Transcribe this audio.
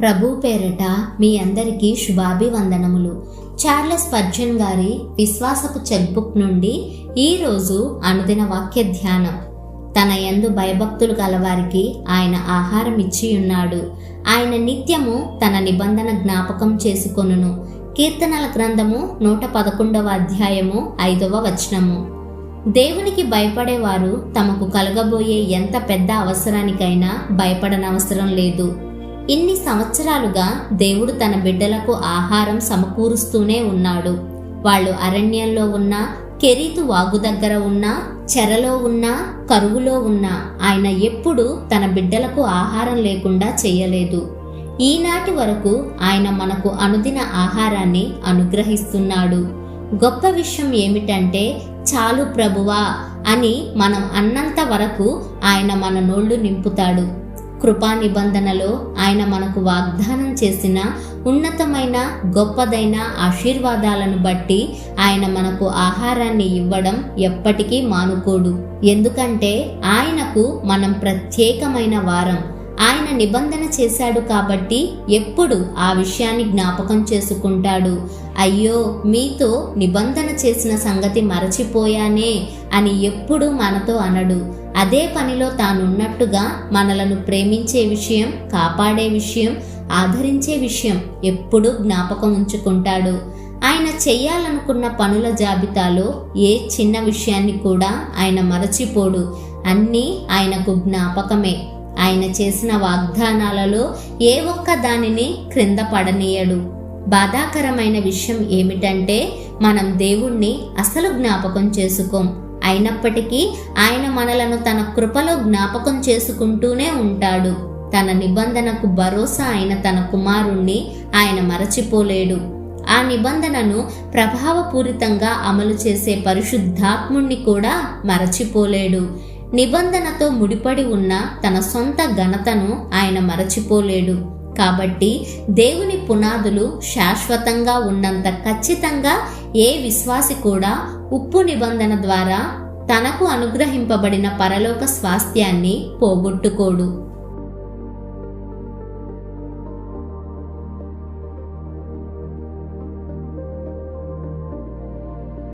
ప్రభు పేరిట మీ అందరికీ శుభాభివందనములు. చార్లెస్ పర్జన్ గారి విశ్వాసపు చెక్బుక్ నుండి ఈరోజు అనుదిన వాక్య ధ్యానం. తన ఎందు భయభక్తులు గలవారికి ఆయన ఆహారం ఇచ్చి ఉన్నాడు ఆయన నిత్యము తన నిబంధన జ్ఞాపకం చేసుకొనును. కీర్తనల గ్రంథము నూట పదకొండవ అధ్యాయము ఐదవ వచనము. దేవునికి భయపడేవారు తమకు కలగబోయే ఎంత పెద్ద అవసరానికైనా భయపడనవసరం లేదు. ఇన్ని సంవత్సరాలుగా దేవుడు తన బిడ్డలకు ఆహారం సమకూరుస్తూనే ఉన్నాడు. వాళ్ళు అరణ్యంలో ఉన్న కెరీతు వాగు దగ్గర ఉన్న చెరలో ఉన్న కరువులో ఉన్న ఆయన ఎప్పుడూ తన బిడ్డలకు ఆహారం లేకుండా చేయలేదు. ఈనాటి వరకు ఆయన మనకు అనుదిన ఆహారాన్ని అనుగ్రహిస్తున్నాడు. గొప్ప విషయం ఏమిటంటే చాలు ప్రభువా అని మనం అన్నంత వరకు ఆయన మన నోళ్ళు నింపుతాడు. కృపా నిబంధనలో ఆయన మనకు వాగ్దానం చేసిన ఉన్నతమైన గొప్పదైన ఆశీర్వాదాలను బట్టి ఆయన మనకు ఆహారాన్ని ఇవ్వడం ఎప్పటికీ మానుకోడు. ఎందుకంటే ఆయనకు మనం ప్రత్యేకమైన వారం ఆయన నిబంధన చేశాడు కాబట్టి ఎప్పుడు ఆ విషయాన్ని జ్ఞాపకం చేసుకుంటాడు. అయ్యో మీతో నిబంధన చేసిన సంగతి మరచిపోయానే అని ఎప్పుడు మనతో అనడు. అదే పనిలో తానున్నట్టుగా మనలను ప్రేమించే విషయం కాపాడే విషయం ఆదరించే విషయం ఎప్పుడూ జ్ఞాపకం ఉంచుకుంటాడు. ఆయన చెయ్యాలనుకున్న పనుల జాబితాలో ఏ చిన్న విషయాన్ని కూడా ఆయన మరచిపోడు. అన్నీ ఆయనకు జ్ఞాపకమే. ఆయన చేసిన వాగ్దానాలలో ఏ ఒక్క దానిని క్రింద పడనీయడు. బాధాకరమైన విషయం ఏమిటంటే మనం దేవుణ్ణి అసలు జ్ఞాపకం చేసుకోం. అయినప్పటికీ ఆయన మనలను తన కృపలో జ్ఞాపకం చేసుకుంటూనే ఉంటాడు. తన నిబంధనకు భరోసా అయిన తన కుమారుణ్ణి ఆయన మరచిపోలేడు. ఆ నిబంధనను ప్రభావపూరితంగా అమలు చేసే పరిశుద్ధాత్ముణ్ణి కూడా మరచిపోలేడు. నిబంధనతో ముడిపడి ఉన్న తన సొంత ఘనతను ఆయన మరచిపోలేడు. కాబట్టి దేవుని పునాదులు శాశ్వతంగా ఉన్నంత ఖచ్చితంగా ఏ విశ్వాసి కూడా ఉప్పు నిబంధన ద్వారా తనకు అనుగ్రహింపబడిన పరలోక స్వాస్థ్యాన్ని పోగొట్టుకోడు.